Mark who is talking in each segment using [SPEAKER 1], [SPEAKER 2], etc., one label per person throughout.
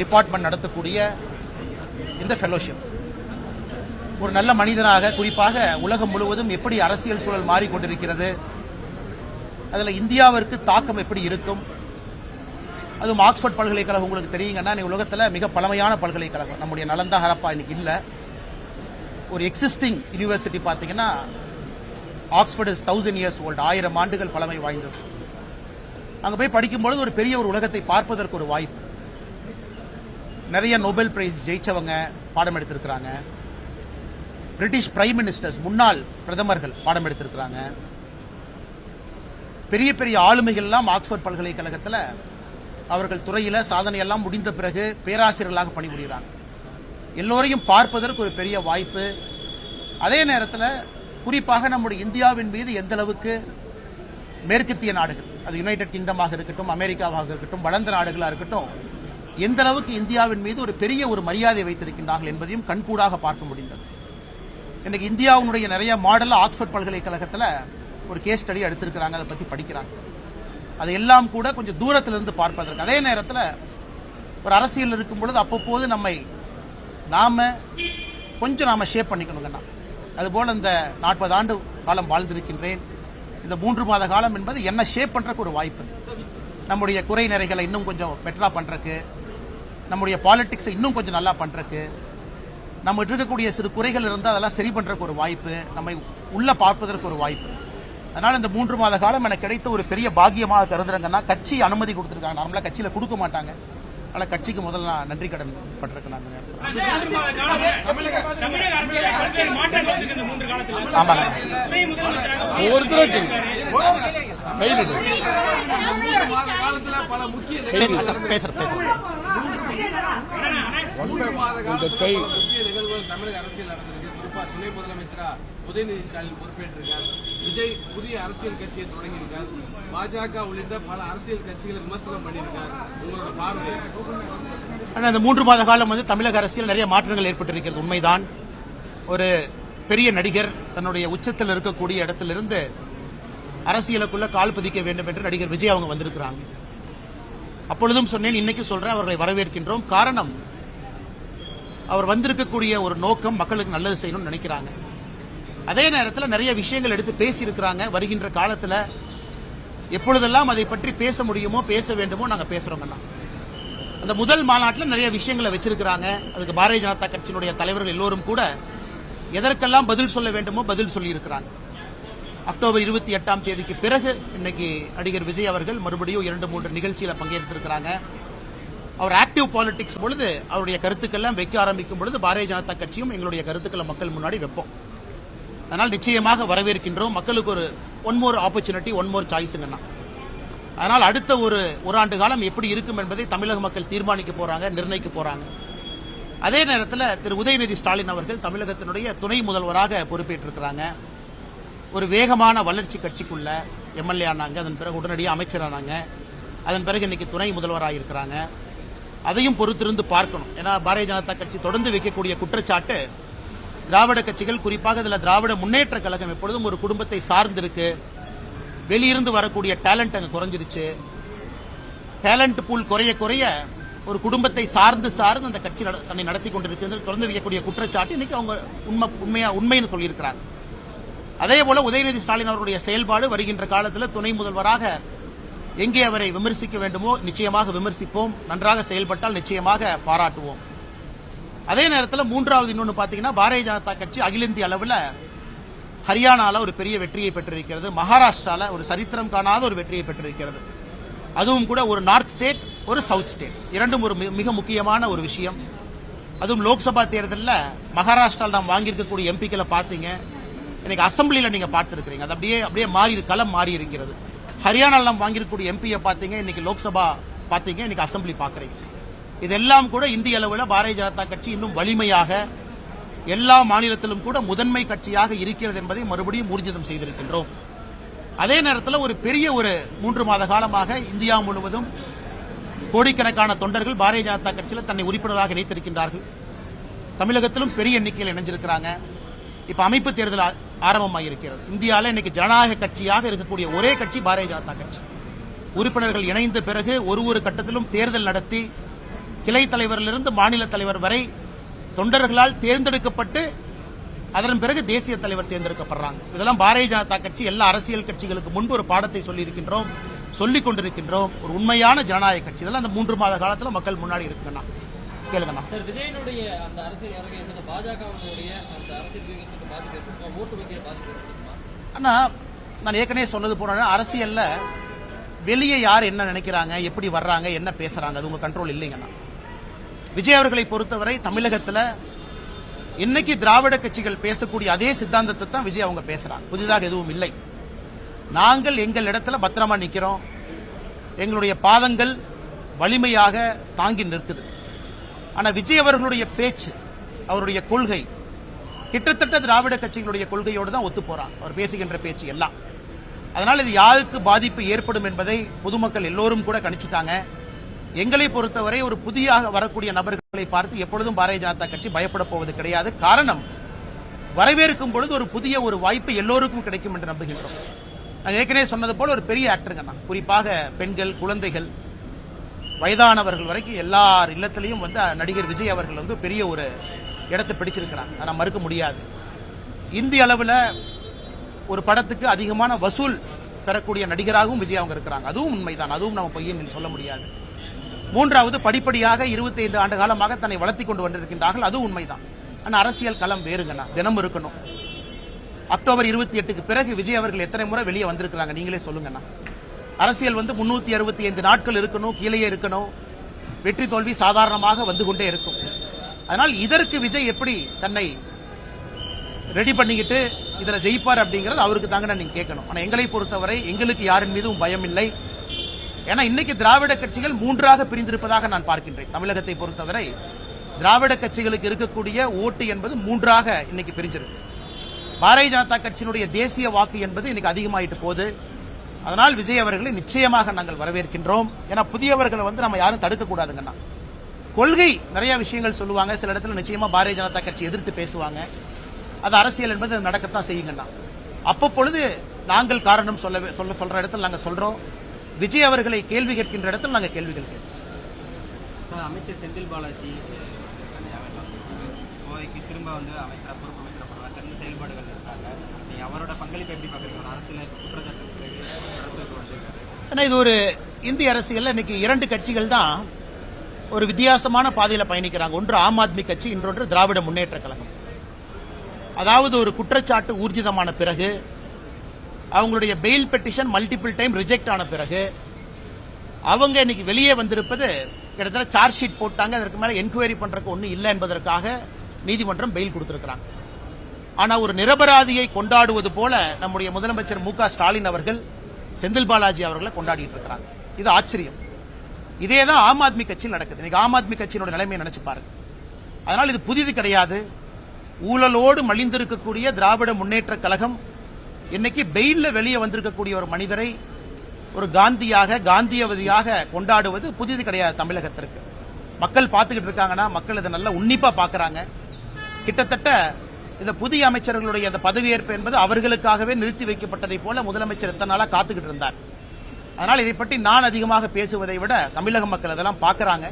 [SPEAKER 1] Department நடத்தக்கூடிய இந்த fellowship ஒரு நல்ல மனிதனாக குறிப்பாக உலகம் முழுவதும் எப்படி அரசியல் சூழல் மாறிக்கொண்டிருக்கிறது அதில் இந்தியாவிற்கு தாக்கம் எப்படி இருக்கும் அதுவும் ஆக்ஸ்போர்ட் பல்கலைக்கழகம் உங்களுக்கு தெரியுங்கன்னா நீ உலகத்தில் மிக பழமையான பல்கலைக்கழகம். நம்முடைய நலந்தா ஹரப்பா இன்னைக்கு இல்லை. ஒரு எக்ஸிஸ்டிங் யூனிவர்சிட்டி பார்த்தீங்கன்னா Oxford is thousand years old ஆயிரம் ஆண்டுகள் பழமை வாய்ந்தது. அங்கே போய் படிக்கும்பொழுது ஒரு பெரிய ஒரு உலகத்தை பார்ப்பதற்கு ஒரு வாய்ப்பு. நிறைய நோபல் பிரைஸ் ஜெயிச்சவங்க பாடம் எடுத்திருக்கிறாங்க. பிரிட்டிஷ் பிரைம் மினிஸ்டர்ஸ் முன்னாள் பிரதமர்கள் பாடம் எடுத்திருக்கிறாங்க. பெரிய பெரிய ஆளுமைகள்லாம் ஆக்ஸ்போர்ட் பல்கலைக்கழகத்தில் அவர்கள் துறையில் சாதனையெல்லாம் முடிந்த பிறகு பேராசிரியர்களாக பணிபுரிகிறாங்க. எல்லோரையும் பார்ப்பதற்கு ஒரு பெரிய வாய்ப்பு. அதே நேரத்தில் குறிப்பாக நம்முடைய இந்தியாவின் மீது எந்த அளவுக்கு மேற்கத்திய நாடுகள் அது யுனைடெட் கிங்டமாக இருக்கட்டும் அமெரிக்காவாக இருக்கட்டும் வளர்ந்த நாடுகளாக இருக்கட்டும் எந்த அளவுக்கு இந்தியாவின் மீது ஒரு பெரிய ஒரு மரியாதை வைத்திருக்கின்றார்கள் என்பதையும் கண்கூடாக பார்க்க முடிந்தது. இன்னைக்கு இந்தியாவினுடைய நிறைய மாடல் ஆக்ஸ்போர்ட் பல்கலைக்கழகத்தில் ஒரு கேஸ் ஸ்டடி எடுத்திருக்கிறாங்க அதை பற்றி படிக்கிறாங்க. அதையெல்லாம் கூட கொஞ்சம் தூரத்திலிருந்து பார்ப்பதற்கு. அதே நேரத்தில் ஒரு அரசியல் இருக்கும் பொழுது அப்பப்போது நம்மை நாம கொஞ்சம் நாம ஷேப் பண்ணிக்கணுங்கண்ணா அதுபோல் இந்த நாற்பது ஆண்டு காலம் வாழ்ந்திருக்கின்றேன். இந்த மூன்று மாத காலம் என்பது என்ன ஷேப் பண்ணுறக்கு ஒரு வாய்ப்பு. நம்முடைய குறை நிறைகளை இன்னும் கொஞ்சம் பெட்டரா பண்ணுறக்கு நம்முடைய பாலிடிக்ஸை இன்னும் கொஞ்சம் நல்லா பண்றதுக்கு நம்ம இருக்கக்கூடிய சிறு குறைகள் இருந்தால் அதெல்லாம் சரி பண்றதுக்கு ஒரு வாய்ப்பு நம்மை உள்ள பார்ப்பதற்கு ஒரு வாய்ப்பு. அதனால இந்த மூன்று மாத காலம் எனக்கு கிடைத்த ஒரு பெரிய பாக்கியமாக கருதுறங்கன்னா கட்சி அனுமதி கொடுத்துருக்காங்க. நார்மலா கட்சியில கொடுக்க மாட்டாங்க. அதனால கட்சிக்கு முதல்ல நான் நன்றி கடன் பட்டிருக்கேன் அந்த நேரத்தில் ஆமாங்க.
[SPEAKER 2] ஒவ்வொருத்தரும் கையில்
[SPEAKER 3] மூன்று மாத மூன்று மாத காலத்துல
[SPEAKER 2] கை.
[SPEAKER 3] முக்கிய நிகழ்வுகள் தமிழக அரசியல் நடந்திருக்கு குறிப்பாக துணை முதலமைச்சரா உதயநிதி ஸ்டாலின் பொறுப்பேற்றிருக்கார் விஜய் புதிய அரசியல் கட்சியை தொடங்கியிருக்கார் பாஜக உள்ளிட்ட பல அரசியல் கட்சிகளை விமர்சனம் பண்ணியிருக்கார் உங்களோட பார்வை
[SPEAKER 1] ஆனால் இந்த மூன்று மாத காலம் வந்து தமிழக அரசியல் நிறைய மாற்றங்கள் ஏற்பட்டிருக்கிறது உண்மைதான் ஒரு பெரிய நடிகர் தன்னுடைய உச்சத்தில் இருக்கக்கூடிய இடத்திலிருந்து அரசியலுக்குள்ள கால் பதிக்க வேண்டும் என்று நடிகர் விஜய் அவங்க வந்திருக்கிறாங்க அப்பொழுதும் சொன்னேன் இன்னைக்கு சொல்றேன் அவர்களை வரவேற்கின்றோம். காரணம் அவர் வந்திருக்கக்கூடிய ஒரு நோக்கம் மக்களுக்கு நல்லது செய்யணும்னு நினைக்கிறாங்க. அதே நேரத்தில் நிறைய விஷயங்கள் எடுத்து பேசியிருக்கிறாங்க. வருகின்ற காலத்தில் எப்பொழுதெல்லாம் அதை பற்றி பேச முடியுமோ பேச வேண்டுமோ நாங்கள் பேசுகிறோங்கண்ணா அந்த முதல் மாநாட்டில் நிறைய விஷயங்களை வச்சிருக்கிறாங்க. அதுக்கு பாரதிய ஜனதா கட்சியினுடைய தலைவர்கள் எல்லோரும் கூட எதற்கெல்லாம் பதில் சொல்ல வேண்டுமோ பதில் சொல்லியிருக்கிறாங்க. அக்டோபர் இருபத்தி எட்டாம் தேதிக்கு பிறகு இன்னைக்கு நடிகர் விஜய் அவர்கள் மறுபடியும் இரண்டு மூன்று நிகழ்ச்சியில் பங்கேற்றிருக்கிறாங்க. அவர் ஆக்டிவ் பாலிடிக்ஸ் பொழுது அவருடைய கருத்துக்கள்லாம் வைக்க ஆரம்பிக்கும் பொழுது பாரதிய ஜனதா கட்சியும் எங்களுடைய கருத்துக்களை மக்கள் முன்னாடி வைப்போம். அதனால் நிச்சயமாக வரவேற்கின்றோம். மக்களுக்கு ஒரு one more opportunity one more சாய்ஸுங்கன்னா அதனால் அடுத்த ஒரு ஒரு ஆண்டு காலம் எப்படி இருக்கும் என்பதை தமிழக மக்கள் தீர்மானிக்க போறாங்க நிர்ணயிக்க போறாங்க. அதே நேரத்தில் திரு உதயநிதி ஸ்டாலின் அவர்கள் தமிழகத்தினுடைய துணை முதல்வராக பொறுப்பேற்றிருக்கிறாங்க. ஒரு வேகமான வளர்ச்சி கட்சிக்குள்ள எம்எல்ஏ ஆனாங்க அதன் பிறகு உடனடியாக அமைச்சர் ஆனாங்க. அதன் பிறகு இன்னைக்கு துணை முதல்வராக இருக்கிறாங்க. அதையும் பொறுத்திருந்து பார்க்கணும். ஏன்னா பாரதிய ஜனதா கட்சி தொடர்ந்து வைக்கக்கூடிய குற்றச்சாட்டு திராவிட கட்சிகள் குறிப்பாக இதில் திராவிட முன்னேற்ற கழகம் எப்பொழுதும் ஒரு குடும்பத்தை சார்ந்திருக்கு. வெளியிருந்து வரக்கூடிய டேலண்ட் அங்கே குறைஞ்சிருச்சு. டேலண்ட் பூல் குறைய குறைய ஒரு குடும்பத்தை சார்ந்து சார்ந்து அந்த கட்சி தன்னை நடத்தி கொண்டிருக்கிறது. தொடர்ந்து வைக்கக்கூடிய குற்றச்சாட்டு இன்னைக்கு அவங்க உண்மை உண்மையா உண்மைன்னு சொல்லியிருக்கிறாங்க. அதே போல உதயநிதி ஸ்டாலின் அவருடைய செயல்பாடு வருகின்ற காலத்தில் துணை முதல்வராக எங்கே அவரை விமர்சிக்க வேண்டுமோ நிச்சயமாக விமர்சிப்போம் நன்றாக செயல்பட்டால் நிச்சயமாக பாராட்டுவோம். அதே நேரத்தில் மூன்றாவது இன்னொன்று பார்த்தீங்கன்னா பாரதிய ஜனதா கட்சி அகில இந்திய அளவில் ஹரியானாவில் ஒரு பெரிய வெற்றியை பெற்றிருக்கிறது. மகாராஷ்டிராவில் ஒரு சரித்திரம் காணாத ஒரு வெற்றியை பெற்றிருக்கிறது. அதுவும் கூட ஒரு நார்த் ஸ்டேட் ஒரு சவுத் ஸ்டேட். இரண்டும் ஒரு மிக முக்கியமான ஒரு விஷயம். அதுவும் லோக்சபா தேர்தலில் மகாராஷ்டிராவில் நாம் வாங்கியிருக்கக்கூடிய எம்பிக்களை பார்த்தீங்க இன்னைக்கு அசம்பிளியில் நீங்க பார்த்துருக்கிறீங்க. அது அப்படியே அப்படியே மாறி களம் மாறி இருக்கிறது. ஹரியானாவில் வாங்கியிருக்கக்கூடிய எம்பியை பார்த்தீங்க இன்னைக்கு லோக்சபா பார்த்தீங்க இன்னைக்கு அசம்பிளி பார்க்குறீங்க. இதெல்லாம் கூட இந்திய அளவில் பாரதிய ஜனதா கட்சி இன்னும் வலிமையாக எல்லா மாநிலத்திலும் கூட முதன்மை கட்சியாக இருக்கிறது என்பதை மறுபடியும் ஊர்ஜிதம் செய்திருக்கின்றோம். அதே நேரத்தில் ஒரு பெரிய ஒரு மூன்று மாத காலமாக இந்தியா முழுவதும் கோடிக்கணக்கான தொண்டர்கள் பாரதிய ஜனதா கட்சியில் தன்னை உறுப்பினராக இணைத்திருக்கின்றார்கள். தமிழகத்திலும் பெரிய எண்ணிக்கையில் இணைஞ்சிருக்கிறாங்க. இப்போ அமைப்பு தேர்தல் ஆரம்பமாக இருக்கிறது இந்தியாவில் இன்னைக்கு ஜனநாயக கட்சியாக இருக்கக்கூடிய ஒரே கட்சி பாரதிய ஜனதா கட்சி. உறுப்பினர்கள் இணைந்த பிறகு ஒரு ஒரு கட்டத்திலும் தேர்தல் நடத்தி கிளை தலைவரிலிருந்து மாநில தலைவர் வரை தொண்டர்களால் தேர்ந்தெடுக்கப்பட்டு அதன் பிறகு தேசிய தலைவர் தேர்ந்தெடுக்கப்படுறாங்க. இதெல்லாம் பாரதிய ஜனதா கட்சி எல்லா அரசியல் கட்சிகளுக்கு முன்பு ஒரு பாடத்தை சொல்லியிருக்கின்றோம் சொல்லிக் கொண்டிருக்கின்றோம் ஒரு உண்மையான ஜனநாயக கட்சி. இதெல்லாம் அந்த மூன்று மாத காலத்தில் மக்கள் முன்னாடி இருக்குன்னா. கேளுங்கண்ணா
[SPEAKER 4] சார் விஜயனுடைய அந்த அரசியல் வருகை என்பது பாஜகவினுடைய அந்த அரசியல் வியூகத்துக்கு பாதிப்பு ஏற்படுமா ஓட்டு வங்கியை பாதிப்பு ஏற்படுமா
[SPEAKER 1] அண்ணா நான் ஏற்கனவே சொன்னது போன அரசியல்ல வெளியே யார் என்ன நினைக்கிறாங்க எப்படி வர்றாங்க என்ன பேசுறாங்க அது உங்க கண்ட்ரோல் இல்லைங்கண்ணா. விஜய் அவர்களை பொறுத்தவரை தமிழகத்துல இன்னைக்கு திராவிட கட்சிகள் பேசக்கூடிய அதே சித்தாந்தத்தை தான் விஜய் அவங்க பேசுறாங்க. புதிதாக எதுவும் இல்லை. நாங்கள் எங்கள் இடத்துல பத்திரமா நிக்கிறோம். எங்களுடைய பாதங்கள் வலிமையாக தாங்கி நிற்குது. ஆனா விஜய் அவர்களுடைய பேச்சு அவருடைய கொள்கை கிட்டத்தட்ட திராவிட கட்சிகளுடைய கொள்கையோடு தான் ஒத்து போறான். அவர் பேசுகின்ற பேச்சு எல்லாம். அதனால் இது யாருக்கு பாதிப்பு ஏற்படும் என்பதை பொதுமக்கள் எல்லோரும் கூட கணிச்சிட்டாங்க. எங்களை பொறுத்தவரை ஒரு புதியாக வரக்கூடிய நபர்களை பார்த்து எப்பொழுதும் பாரதிய ஜனதா கட்சி பயப்பட போவது கிடையாது. காரணம் வரவேற்கும் பொழுது ஒரு புதிய ஒரு வாய்ப்பு எல்லோருக்கும் கிடைக்கும் என்று நம்புகின்றோம். நான் ஏற்கனவே சொன்னது போல ஒரு பெரிய ஆக்டருங்க நான். குறிப்பாக பெண்கள் குழந்தைகள் வயதானவர்கள் வரைக்கும் எல்லார் இல்லத்திலையும் வந்து நடிகர் விஜய் அவர்கள் வந்து பெரிய ஒரு இடத்தை பிடிச்சிருக்கிறாங்க. அதை மறுக்க முடியாது. இந்திய அளவில் ஒரு படத்துக்கு அதிகமான வசூல் பெறக்கூடிய நடிகராகவும் விஜய் அவங்க இருக்கிறாங்க. அதுவும் உண்மைதான். அதுவும் நம்ம பொய்யன் சொல்ல முடியாது. மூன்றாவது படிப்படியாக 25 ஆண்டு காலமாக தன்னை வளர்த்தி கொண்டு வந்திருக்கின்றார்கள். அதுவும் உண்மைதான். ஆனால் அரசியல் களம் வேறுங்கண்ணா. தினம் இருக்கணும். அக்டோபர் இருபத்தி எட்டுக்கு பிறகு விஜய் அவர்கள் எத்தனை முறை வெளியே வந்திருக்கிறாங்க? நீங்களே சொல்லுங்கண்ணா. அரசியல் வந்து முன்னூத்தி அறுபத்தி ஐந்து நாட்கள் இருக்கணும் கீழே இருக்கணும். வெற்றி தோல்வி சாதாரணமாக வந்து கொண்டே இருக்கும். அதனால் இதற்கு விஜய் எப்படி தன்னை ரெடி பண்ணிக்கிட்டு இதுல ஜெயிப்பார் அப்படிங்கறது அவருக்கு தாங்க நீங்க கேட்கணும். ஆனா எங்களை பொறுத்தவரை எங்களுக்கு யாரின் மீதும் பயம் இல்லை. ஏன்னா இன்னைக்கு திராவிட கட்சிகள் மூன்றாக பிரிந்திருப்பதாக நான் பார்க்கின்றேன். தமிழகத்தை பொறுத்தவரை திராவிட கட்சிகளுக்கு இருக்கக்கூடிய ஓட்டு என்பது மூன்றாக இன்னைக்கு பிரிஞ்சிருக்கு. பாரதிய ஜனதா கட்சியினுடைய தேசிய வாக்கு என்பது இன்னைக்கு அதிகமாயிட்டு போகுது. அதனால் விஜய் அவர்களை நிச்சயமாக நாங்கள் வரவேற்கின்றோம். ஏன்னா புதியவர்களை வந்து நம்ம யாரும் தடுக்கக்கூடாதுங்கண்ணா. கொள்கை நிறைய விஷயங்கள் சொல்லுவாங்க. சில இடத்துல நிச்சயமா பாரதிய ஜனதா கட்சி எதிர்த்து பேசுவாங்க. அது அரசியல் என்பது நடக்கத்தான் செய்யுங்கண்ணா. அப்பப்பொழுது நாங்கள் காரணம் சொல்ல சொல்ல சொல்ற இடத்துல நாங்கள் சொல்றோம். விஜய் அவர்களை கேள்வி கேட்கின்ற இடத்துல நாங்கள் கேள்விகள் கேட்கிறோம்
[SPEAKER 5] அமைச்சர் செந்தில் பாலாஜி கோவைக்கு திரும்ப வந்து அமைச்சராக பொறுப்பு சிறந்த செயல்பாடுகள் இருக்காங்க. நீங்க அவரோட பங்களிப்பு எப்படி பாக்குறீங்க அரசியல் குற்றச்சாட்டு ஆனால்
[SPEAKER 1] ஏன்னா இது ஒரு இந்திய அரசியலில் இன்னைக்கு இரண்டு கட்சிகள் தான் ஒரு வித்தியாசமான பாதையில் பயணிக்கிறாங்க. ஒன்று ஆம் ஆத்மி கட்சி இன்னொன்று திராவிட முன்னேற்ற கழகம். அதாவது ஒரு குற்றச்சாட்டு ஊர்ஜிதமான பிறகு அவங்களுடைய bail petition multiple time reject ஆன பிறகு அவங்க இன்னைக்கு வெளியே வந்திருப்பது கிட்டத்தட்ட சார்ஜ் ஷீட் போட்டாங்க. அதற்கு மேலே என்கொயரி பண்ணுறதுக்கு ஒன்றும் இல்லை என்பதற்காக நீதிமன்றம் பெயில் கொடுத்துருக்கிறாங்க. ஆனால் ஒரு நிரபராதியை கொண்டாடுவது போல நம்முடைய முதலமைச்சர் மு ஸ்டாலின் அவர்கள் செந்தில் பாலாஜி அவர்களை கொண்டாடிட்டு இருக்கிறாங்க. இது ஆச்சரியம். இதே தான் ஆம் ஆத்மி கட்சியில் நடக்குது. இன்னைக்கு ஆம் ஆத்மி கட்சியினோட நிலைமையை நினைச்சு பாருங்க. அதனால் இது புதிது கிடையாது. ஊழலோடு மலிந்திருக்கக்கூடிய திராவிட முன்னேற்ற கழகம் இன்னைக்கு பெயிலில் வெளியே வந்திருக்கக்கூடிய ஒரு மனிதரை ஒரு காந்தியாக காந்தியவதியாக கொண்டாடுவது புதிது கிடையாது தமிழகத்திற்கு. மக்கள் பார்த்துக்கிட்டு இருக்காங்கன்னா மக்கள் இதை நல்லா உன்னிப்பாக பார்க்குறாங்க. கிட்டத்தட்ட இந்த புதிய அமைச்சர்களுடைய அந்த பதவியேற்பு என்பது அவர்களுக்காகவே நிறுத்தி வைக்கப்பட்டதை போல முதலமைச்சர் எத்தனை நாளா காத்துக்கிட்டு இருந்தார். அதனால் இதை பற்றி நான் அதிகமாக பேசுவதை விட தமிழக மக்கள் அதெல்லாம் பார்க்கறாங்க.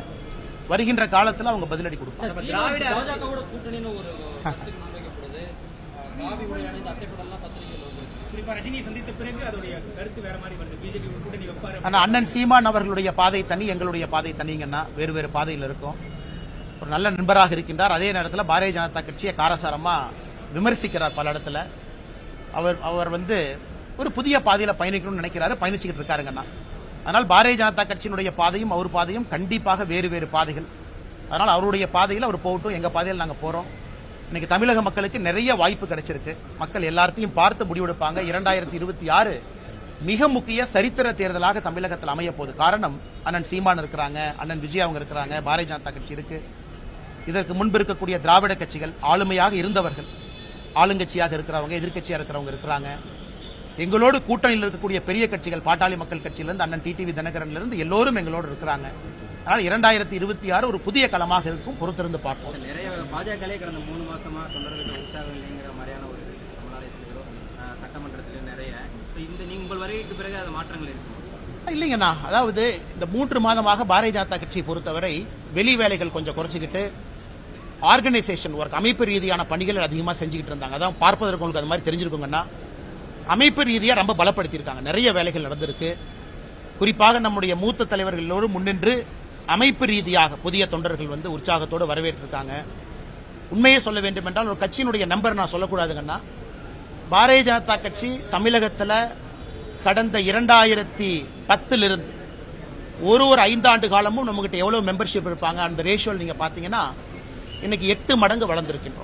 [SPEAKER 1] வருகின்ற காலத்துல அவங்க பதிலடி கொடுப்பாங்க. ஆனா அண்ணன் சீமான் அவர்களுடைய பாதை தனி எங்களுடைய பாதை தனிங்கன்னா வேறு வேறு பாதையில் இருக்கும். நல்ல நண்பராக இருக்கின்றார். அதே நேரத்தில் பாரதிய ஜனதா கட்சியை காரசாரமாக விமர்சிக்கிறார் பல இடத்துல. அவர் அவர் வந்து ஒரு புதிய பாதையில் பயணிக்கணும்னு நினைக்கிறாரு. பயணிச்சுக்கிட்டு இருக்காருங்கண்ணா அதனால் பாரதிய ஜனதா கட்சியினுடைய பாதையும் அவர் பாதையும் கண்டிப்பாக வேறு வேறு பாதைகள். அதனால் அவருடைய பாதையில் அவர் போகட்டும். எங்கள் பாதையில் நாங்கள் போகிறோம் இன்னைக்கு தமிழக மக்களுக்கு நிறைய வாய்ப்பு கிடைச்சிருக்கு. மக்கள் எல்லாத்தையும் பார்த்து முடிவெடுப்பாங்க. இரண்டாயிரத்தி இருபத்தி ஆறு மிக முக்கிய சரித்திர தேர்தலாக தமிழகத்தில் அமைய போகுது காரணம் அண்ணன் சீமான் இருக்கிறாங்க அண்ணன் விஜய் அவங்க இருக்கிறாங்க பாரதிய ஜனதா கட்சி இருக்குது இதற்கு முன்பு இருக்கக்கூடிய திராவிட கட்சிகள் ஆளுமையாக இருந்தவர்கள் ஆளுங்கட்சியாக இருக்கிறவங்க எதிர்க்கட்சியாக இருக்கிறவங்க இருக்கிறாங்க. எங்களோடு கூட்டணியில் இருக்கக்கூடிய பெரிய கட்சிகள் பாட்டாளி மக்கள் கட்சியிலிருந்து அண்ணன் டிடிவி தினகரன்ல இருந்து எல்லோரும் எங்களோடு இருக்கிறாங்க. அதனால் இரண்டாயிரத்தி இருபத்தி ஆறு ஒரு புதிய களமாக இருக்கும் பொறுத்திருந்து பார்ப்போம்.
[SPEAKER 5] நிறைய பாஜகலே கடந்த மூணு மாசமா தொண்டர்கள்ட்ட உற்சாகம் இல்லைங்கிற மாதிரியான ஒரு சட்டமன்றத்திலும் நிறைய. இந்த நீங்க உங்கள் வருகைக்கு பிறகு அது மாற்றங்கள் இருக்கு
[SPEAKER 1] இல்லைங்கண்ணா. அதாவது இந்த மூன்று மாதமாக பாரதிய ஜனதா கட்சியை பொறுத்தவரை வெளி வேலைகள் கொஞ்சம் குறைச்சிக்கிட்டு ஆர்கனைசேஷன் ஒர்க் அமைப்பு ரீதியான பணிகள் அதிகமாக செஞ்சுக்கிட்டு இருந்தாங்க. அதான் பார்ப்பதற்கு உங்களுக்கு அது மாதிரி தெரிஞ்சிருக்குங்கன்னா அமைப்பு ரீதியாக ரொம்ப பலப்படுத்தியிருக்காங்க. நிறைய வேலைகள் நடந்திருக்கு. குறிப்பாக நம்முடைய மூத்த தலைவர்கள் எல்லோரும் முன்னின்று அமைப்பு ரீதியாக புதிய தொண்டர்கள் வந்து உற்சாகத்தோடு வரவேற்றிருக்காங்க. உண்மையை சொல்ல வேண்டும் என்றால் ஒரு கட்சியினுடைய நம்பர் நான் சொல்லக்கூடாதுங்கன்னா பாரதிய ஜனதா கட்சி தமிழகத்தில் கடந்த இரண்டாயிரத்தி பத்திலிருந்து ஒரு ஒரு ஐந்தாண்டு காலமும் நம்மகிட்ட எவ்வளோ மெம்பர்ஷிப் இருப்பாங்க? அந்த ரேஷியோவில் நீங்கள் பார்த்தீங்கன்னா இன்னைக்கு எட்டு மடங்கு வளர்ந்துருக்கின்றோம்.